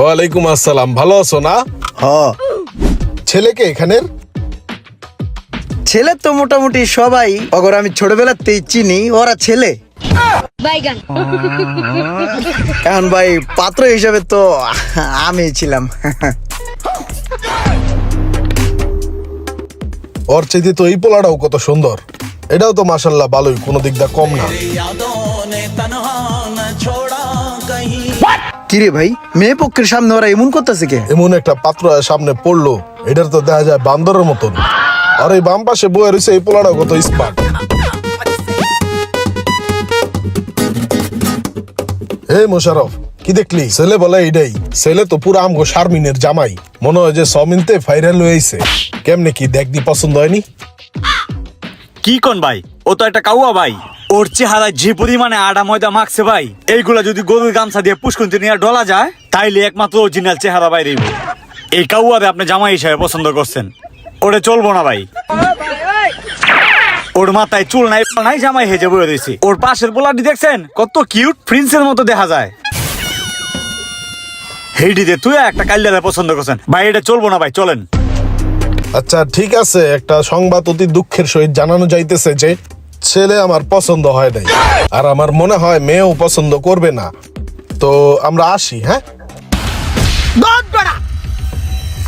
ওয়ালাইকুম আসসালাম। ভালো আছো না? হ ছেলেকে এখানের? ছেলে তো মোটামুটি সবাই অগর আমি ছোটবেলাতেই চিনি ওরা ছেলে। এখন ভাই পাত্র হিসাবে তো আমি ছিলাম। ওর চাইতে তো এই পোলাটাও কত সুন্দর। এটাও তো মাসাল্লাহ ভালোই কোনো দিক দা কম না। কিরে ভাই, মেয়ে পক্ষের সামনে ওরা এমন করতেছে কে? এমন একটা পাত্র সামনে পড়ল, এটার তো দেখা যায় বান্দরের মতন। আর এই বাম পাশে বয়ে রয়েছে এই পোলাটাও কত স্মার্ট হে মোশারফ কি দেখলি? ছেলে বলে এইটাই। ছেলে তো পুরো আমগো শারমিনের জামাই। মনে হয় যে সমিনতে ফাইরাল হয়েছে। কেমনে কি দেখনি পছন্দ হয়নি? কি কোন ভাই? ও তো একটা কাউয়া ভাই। ওর চেহারায় যে পরিমাণে আডা ময়দা মাখছে ভাই, এইগুলা যদি গরুর গামছা দিয়ে পুষ্কুন্তি নিয়ে ডলা যায়, তাইলে একমাত্র অরিজিনাল চেহারা বাইরে এই কাউয়ারে আপনি জামাই হিসাবে পছন্দ করছেন। ওরে চলবো না ভাই। ওর মাথায় চুল নাই নাই, জামাই হেজে বয়ে রয়েছে ওর পাশের পোলাটি দেখছেন? কত কিউট প্রিন্সের মতো দেখা যায়। হেইডিতে তুই একটা কাল্লারে পছন্দ করছেন। ভাই, এটা চলবো না ভাই, চলেন। আচ্ছা ঠিক আছে, একটা সংবাদ অতি দুঃখের সহিত জানানো যাইতেছে যে ছেলে আমার পছন্দ হয় নাই। আর আমার মনে হয় মেয়েও পছন্দ করবে না। তো আমরা আসি হ্যাঁ?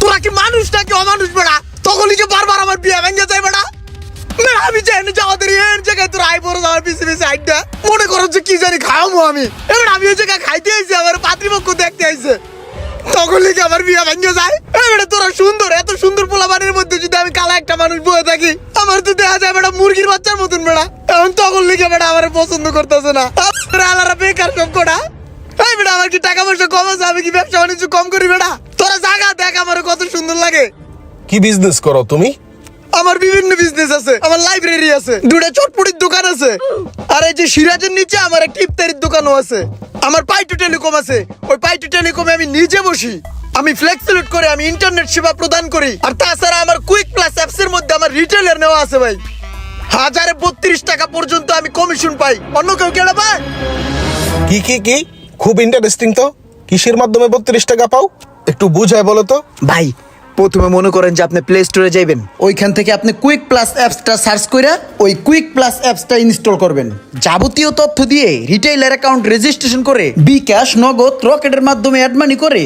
তোরা কি মানুষ নাকি অমানুষ বেড়া? তখনই যে বারবার আমার বিয়ে ভেঙে যায় বেড়া। আমি চাই না যাওয়া এর জায়গায় তোর আই বড় যাওয়ার পিছিয়ে পিছিয়ে আইডা মনে করো যে কি জানি খাওয়াবো আমি। এবার আমি ওই জায়গায় খাইতে আইছি, আমার পাত্রীপক্ষ দেখতে আইছে। তখন লিখে আমার বিয়ে ভেঙে যায়। এবারে তোরা সুন্দর এত সুন্দর পোলাবানের মধ্যে যদি আমি কালা একটা মানুষ বয়ে থাকি আমার তো দেখা যায় বেটা মুরগির বাচ্চার মতন বেড়া এখন তখন লিখে বেটা আমার পছন্দ করতেছে না। আলাদা বেকার সব কটা। এই বেটা আমার কি টাকা পয়সা কম আছে? আমি কি ব্যবসা বাণিজ্য কম করি বেটা? তোরা জায়গা দেখ আমার কত সুন্দর লাগে। কি বিজনেস করো তুমি? আমার বিভিন্ন বিজনেস আছে। আমার লাইব্রেরি আছে। দুটা চটপটির দোকান আছে। আর এই যে সিরাজের নিচে আমার একটা ইফতারির দোকানও আছে। আমার পাইটু টেলিকম আছে। ওই পাইটু টেলিকমে আমি নিজে বসি। আমি ফ্লেক্সিলোড করে আমি ইন্টারনেট সেবা প্রদান করি। আর তাছাড়া আমার কুইক প্লাস অ্যাপস এর মধ্যে আমার রিটেলার নেওয়া আছে ভাই। হাজারে বত্রিশ টাকা পর্যন্ত আমি কমিশন পাই। অন্য কেউ কেনা পায়? কি কি কি? খুব ইন্টারেস্টিং তো। কিসের মাধ্যমে বত্রিশ টাকা পাও? একটু বুঝায় বলো তো। ভাই প্রথমে মনে করেন যে আপনি প্লে স্টোরে যাবেন ওইখান থেকে আপনি কুইক প্লাস অ্যাপসটা সার্চ করে ওই কুইক প্লাস অ্যাপসটা ইনস্টল করবেন। যাবতীয় তথ্য দিয়ে রিটেইলার অ্যাকাউন্ট রেজিস্ট্রেশন করে বিকাশ, নগদ, রকেটের মাধ্যমে অ্যাড মানি করে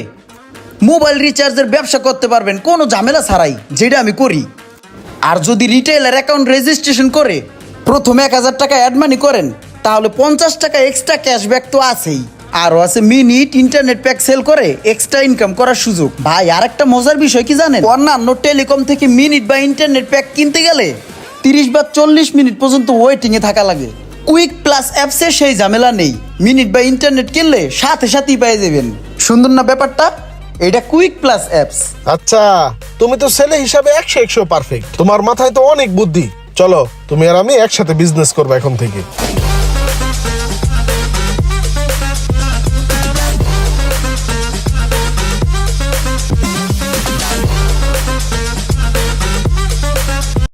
মোবাইল রিচার্জের ব্যবসা করতে পারবেন, কোনো ঝামেলা ছাড়াই, যেটা আমি করি। আর যদি রিটেইলার অ্যাকাউন্ট রেজিস্ট্রেশন করে প্রথমে এক হাজার টাকা অ্যাড মানি করেন, তাহলে পঞ্চাশ টাকা এক্সট্রা ক্যাশব্যাক তো আছেই। আরও আছে মিনিট ইন্টারনেট প্যাক সেল করে এক্সট্রা ইনকাম করার সুযোগ। ভাই আর একটা মজার বিষয় কি জানেন? অন্যান্য টেলিকম থেকে মিনিট বা ইন্টারনেট প্যাক কিনতে গেলে তিরিশ বা চল্লিশ মিনিট পর্যন্ত ওয়েটিংয়ে থাকা লাগে। কুইক প্লাস অ্যাপসে সেই ঝামেলা নেই। মিনিট বা ইন্টারনেট কিনলে সাথে সাথেই পেয়ে যাবেন। সুন্দর না ব্যাপারটা? এটা কুইক প্লাস অ্যাপস আচ্ছা তুমি তো ছেলে হিসাবে একশো একশো পারফেক্ট তোমার মাথায় তো অনেক বুদ্ধি। চলো, তুমি আর আমি একসাথে বিজনেস করব এখন থেকে।